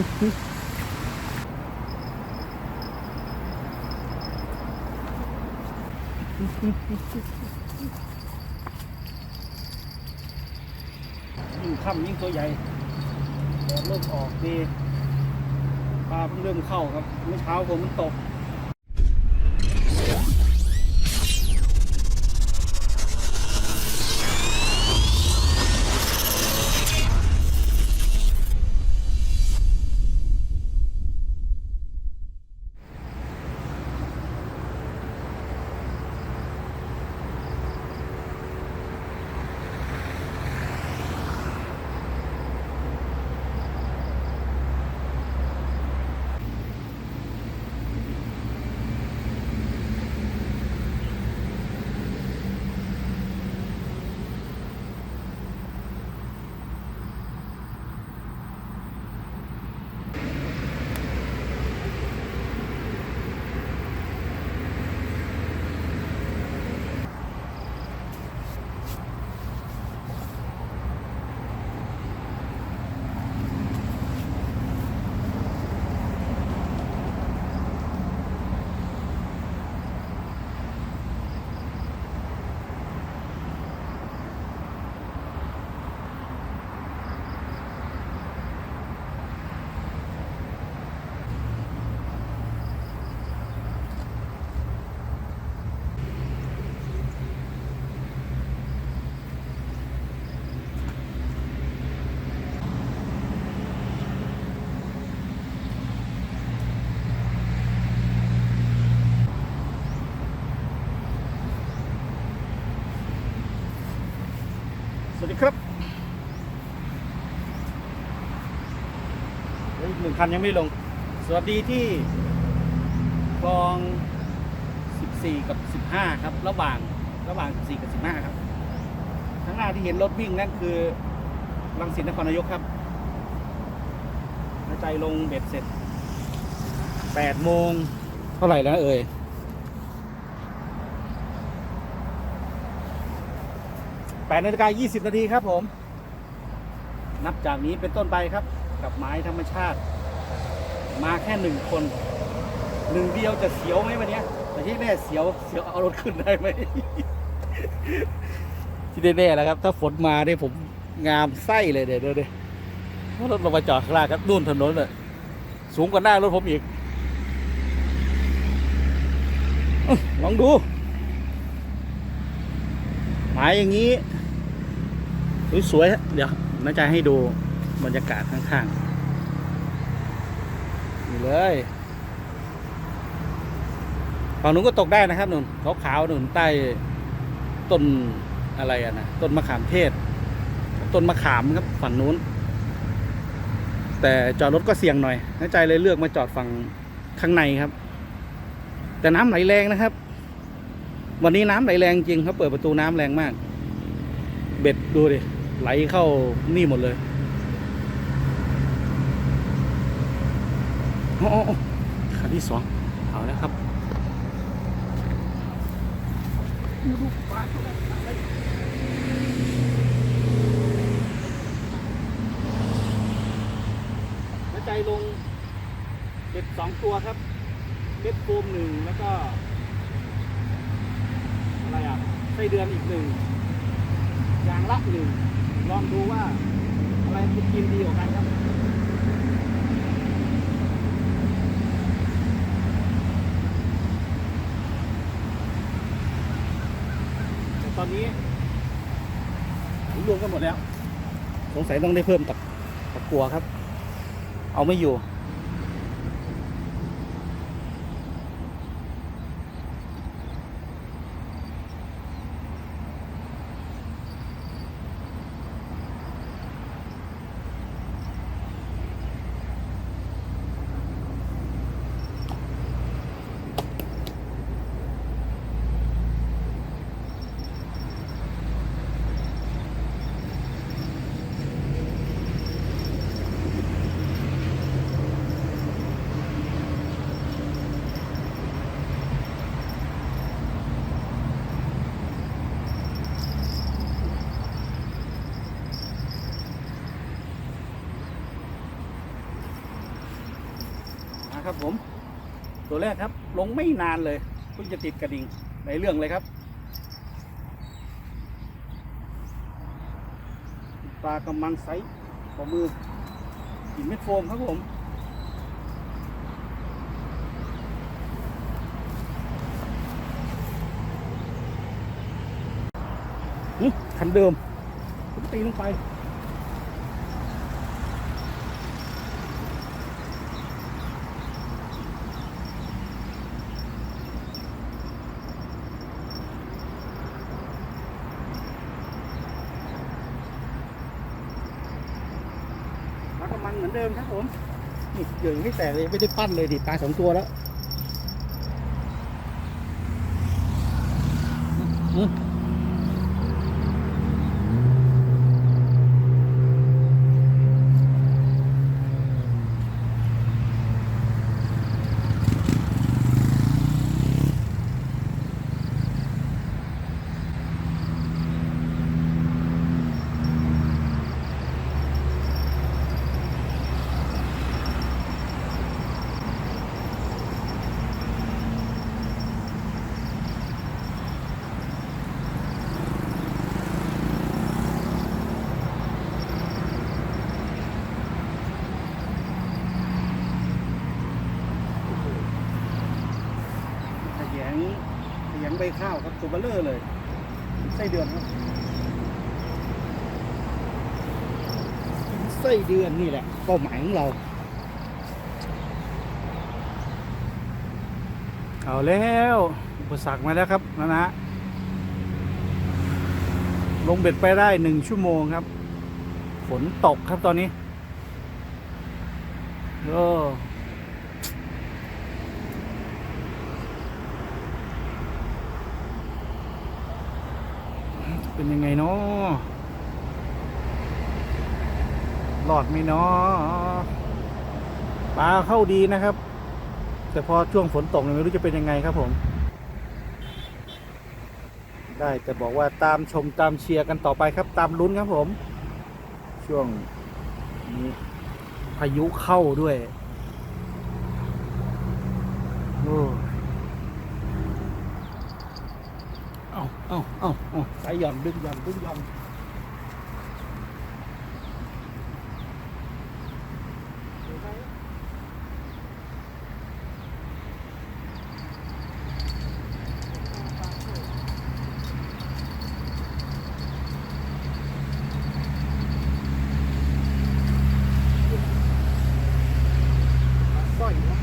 ยิ่งค่ำยิ่งตัวใหญ่แดดเริ่มออกดีปลาเพิ่งเริ่มเข้าครับเมื่อเช้าผมมันตก คันยังไม่ลง สวัสดีที่กอง 14 กับ 15 ครับ ระหว่างระหว่าง 14 กับ 15 ครับข้างหน้าที่เห็นรถวิ่งนั่นคือรังสิตนครนายกครับนาใจลงเบ็ดเสร็จ 8 โมง เท่าไหร่แล้วเอ่ย8นาฬิกา20นาทีครับผม นับจากนี้เป็นต้นไปครับ กับไม้ธรรมชาติ มาแค่หนึ่งคนหนึ่งเดียวจะเสียวไหมวันนี้แต่ที่แน่เสียวเสียวเอารถขึ้นได้ไหม ที่แน่ๆแล้วครับ ถ้าฝนมาเนี่ยผมงามไส้เลยเดี๋ยวเดี๋ยวเดี๋ยวเพรถเรามาจอดข้างล่างครับนู่นถนนเลยสูงกว่าหน้ารถผมอีกลองดู หมายอย่างนี้ สวยๆฮะเดี๋ยวน้าใจให้ดูบรรยากาศข้างๆ เลยฝั่งนู้นก็ตกได้นะครับนุ่นขาวๆนุ่นใต้ต้นอะไรอะนะต้นมะขามเทศ ต้นมะขามครับฝั่งนู้น แต่จอดรถก็เสี่ยงหน่อยน้ใจเลยเลือกมาจอดฝั่งข้างในครับ แต่น้ำไหลแรงนะครับ วันนี้น้ำไหลแรงจริงเขาเปิดประตูน้ำแรงมาก เบ็ดดูดิไหลเข้านี่หมดเลย โอ้โอ้โอ้ขาที่สองเอาแล้วครับดูปลาเขาได้แล้วใจลงเบ็ดสองตัวครับเบ็ดโฟมหนึ่งแล้วก็ อะไรอะไส้เดือนอีกหนึ่งยางละหนึ่งลองดูว่าอะไรจะกินดีกว่ากันครับแต่ตอ นี้รวมกันหมดแล้ว สงสัยต้องได้เพิ่มตะตะกัวครับ เอาไม่อยู่ ตัวแรกครับ ลงไม่นานเลยเพิ่งจะติดกระดิ่งในเรื่องเลยครับ ปลากำมังไซส์ฝ่ามือหินเม็ดโฟมครับผมคันเดิมผมตีลงไป กระมันเหมือนเดิมครับผมนี่เหยื่อยังไม่แตกเลยไม่ได้ปั้นเลยดิปลาสองตัวแล้วอืมขยง ข้าวครับตัวเบลเลอร์เลยไส้เดือนครับไส้เดือนนี่แหละเป้าหมายของเรา เอาแล้วอุปสรรคมาแล้วครับนะนะลงเบ็ดไปได้หนึ่งชั่วโมงครับ ฝนตกครับตอนนี้เอ เป็นยังไงเนาะรอดไหมเนาะปลาเข้าดีนะครับ แต่พอช่วงฝนตกไม่รู้จะเป็นยังไงครับผม ได้แต่บอกว่าตามชมตามเชียร์กันต่อไปครับ ตามลุ้นครับผม ช่วงนี้พายุเข้าด้วยโอ้ เอาเอาเอาเอาสายหย่อนดึงหย่อนดึงหย่อนสร้อยนะ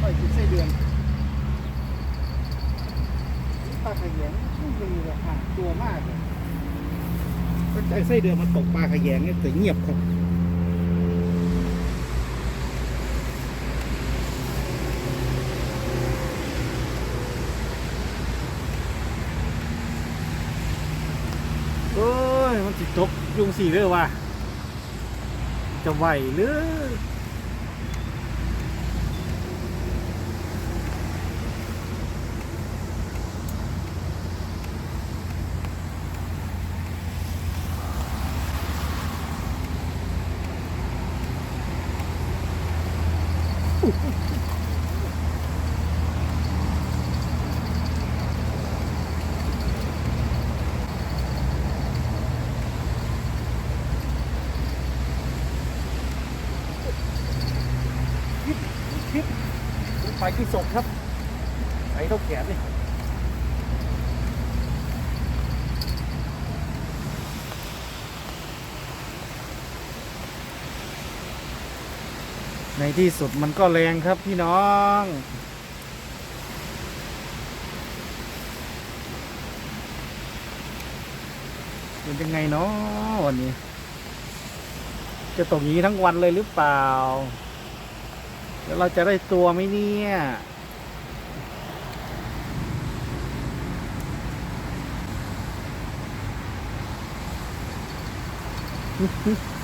สร้อยกินไส้เดือน ปลาขยงไม่มีเลยห่างตัวมากเลยก็ใจไส้เดือนมันตกปลาขยงเนี่ยแต่เงียบครับเอ้ย มันติดตกยุงสี่เรื่องว่ะจะไหวหรือ คิดไปกี่ศพครับใส่เท่าแขนเลย ในที่สุดมันก็แรงครับพี่น้อง เป็นยังไงเนาะวันนี้ จะตกอย่างนี้ทั้งวันเลยหรือเปล่า แล้วเราจะได้ตัวไหมเนี่ยอ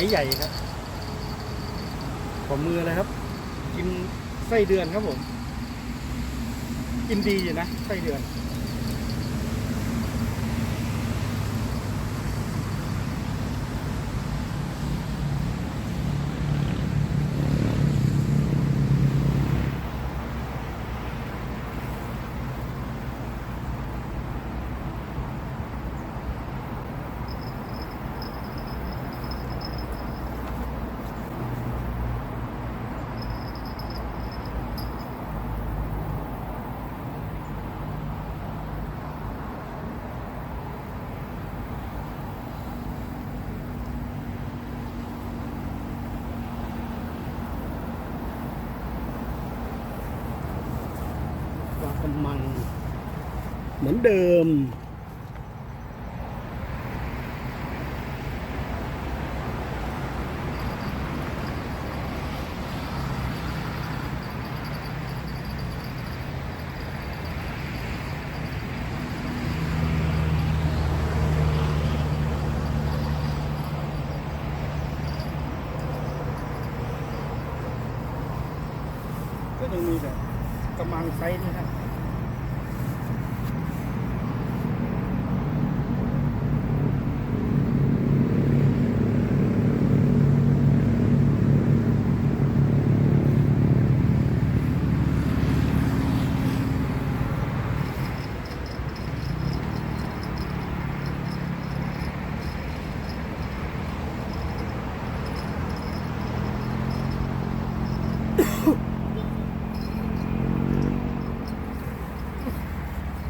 ส์ใหญ่ครับขอมือเลยครับ กินไส้เดือนครับผม กินดีอยู่นะไส้เดือน อนเดิม ก็ยังมีแบบกระมังไซส์นี่ครับ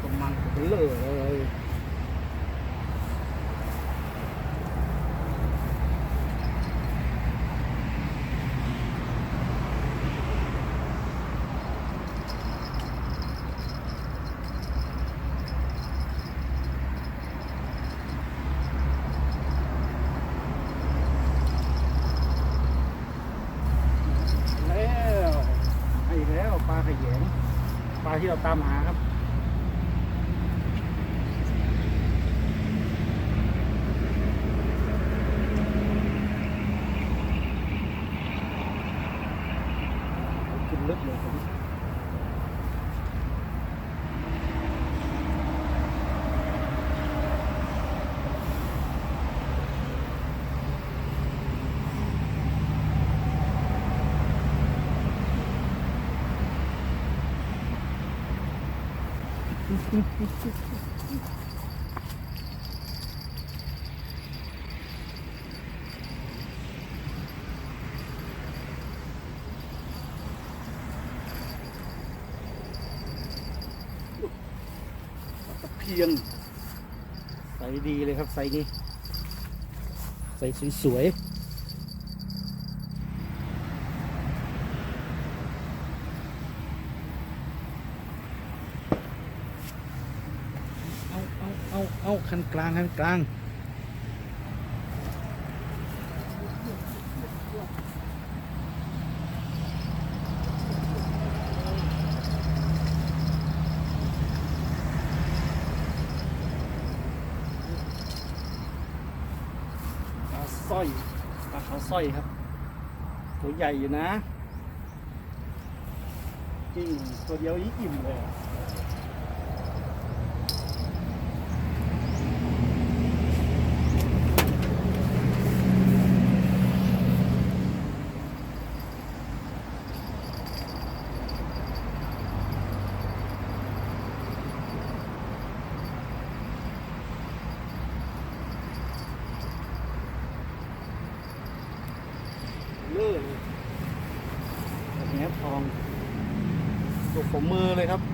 กำลังเบลอเลยแล้วไอ้แล้วปลาขยง ปลาที่เราตามหาครับ ขึ้นลึกเลยครับตะ เพียนใส่ดีเลยครับ ใส่นี้ ใส่สวยๆเอาเอาเอา เอาคันกลางคันกลางปลาสร้อยปลาขาวสร้อยครับ ตัวใหญ่อยู่นะจริงตัวเดียวอีกอิ่มเลยอะเลื่อยแบบนี้ทองตัว ผมมือเลยครับ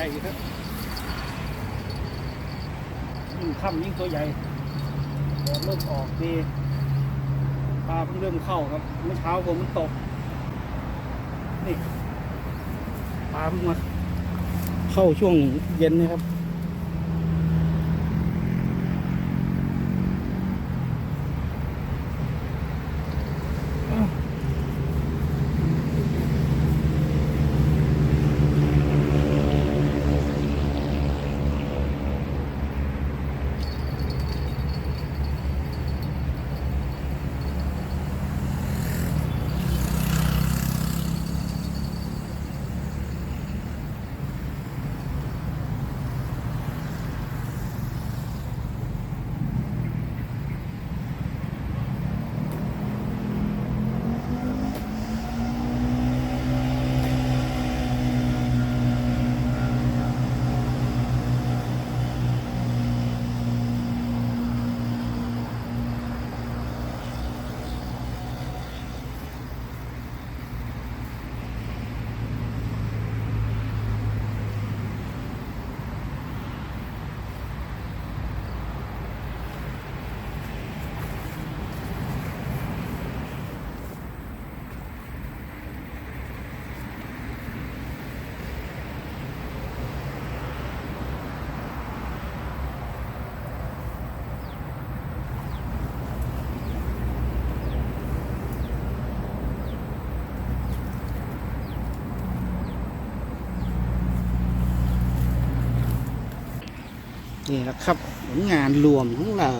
ญ่อยู่ครับยิ่งค่ำยิ่งตัวใหญ่แดดเริ่มออกดีปลาเพิ่งเริ่มเข้าครับ เมื่อเช้าผมมันตก นี่ปลาเพิ่งมาเข้าช่วงเย็นนะครับ นี่แหละครับผลงานรวมของเรา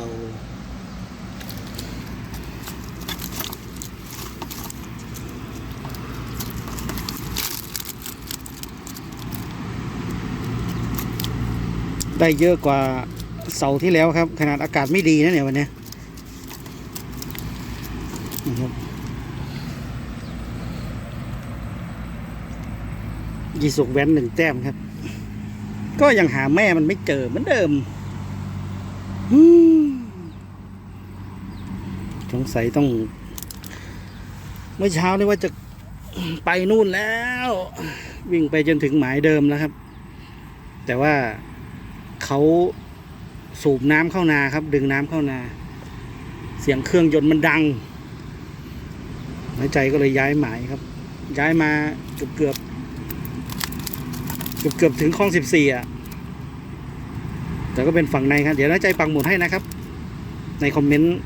ได้เยอะกว่าเสาที่แล้วครับ ขนาดอากาศไม่ดีนะเนี่ยวันนี้ยนะครับยีสุกแว้นหนึ่งแต้มครับ ก็ยังหาแม่มันไม่เจอเหมือนเดิมสงสัยต้อง เมื่อเช้านี่ว่าจะไปนู่นแล้ว วิ่งไปจนถึงหมายเดิมแล้วครับ แต่ว่าเขาสูบน้ำเข้านาครับ ดึงน้ำเข้านา เสียงเครื่องยนต์มันดังน้อยใจก็เลยย้ายหมายครับ ย้ายมาเกือบเกือบ เกือบเกือบถึงคลองสิบสี่อะ แต่ก็เป็นฝั่งในครับ เดี๋ยวน้าใจปังหมุดให้นะครับ ในคอมเมนต์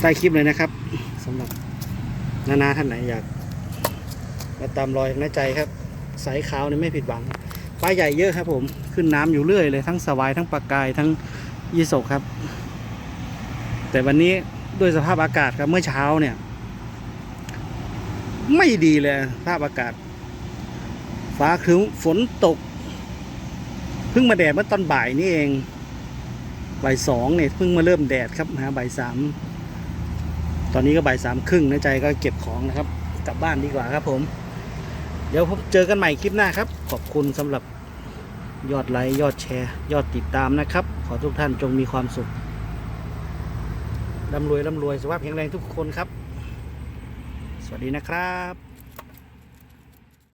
ใต้คลิปเลยนะครับสำหรับนานาท่านไหนอยากมาตามรอยน้าใจครับ สายขาวนี่ไม่ผิดหวังปลาใหญ่เยอะครับผมขึ้นน้ำอยู่เรื่อยเลยทั้งสวายทั้งปลากายทั้งยี่สกครับ แต่วันนี้ด้วยสภาพอากาศครับเมื่อเช้าเนี่ย ไม่ดีเลยสภาพอากาศ ฟ้าครึ้มฝนตก เพิ่งมาแดดเมื่อตอนบ่ายนี่เอง บ่ายสองเนี่ยเพิ่งมาเริ่มแดดครับนะบ่ายสามตอนนี้ก็บ่ายสามครึ่งนะใจก็เก็บของนะครับ กลับบ้านดีกว่าครับผม เดี๋ยวพบเจอกันใหม่คลิปหน้าครับ ขอบคุณสำหรับยอดไลค์ยอดแชร์ ยอดติดตามนะครับ ขอทุกท่านจงมีความสุขร่ำรวยร่ำรวยสุขภาพแข็งแรงทุกคนครับ สวัสดีนะครับ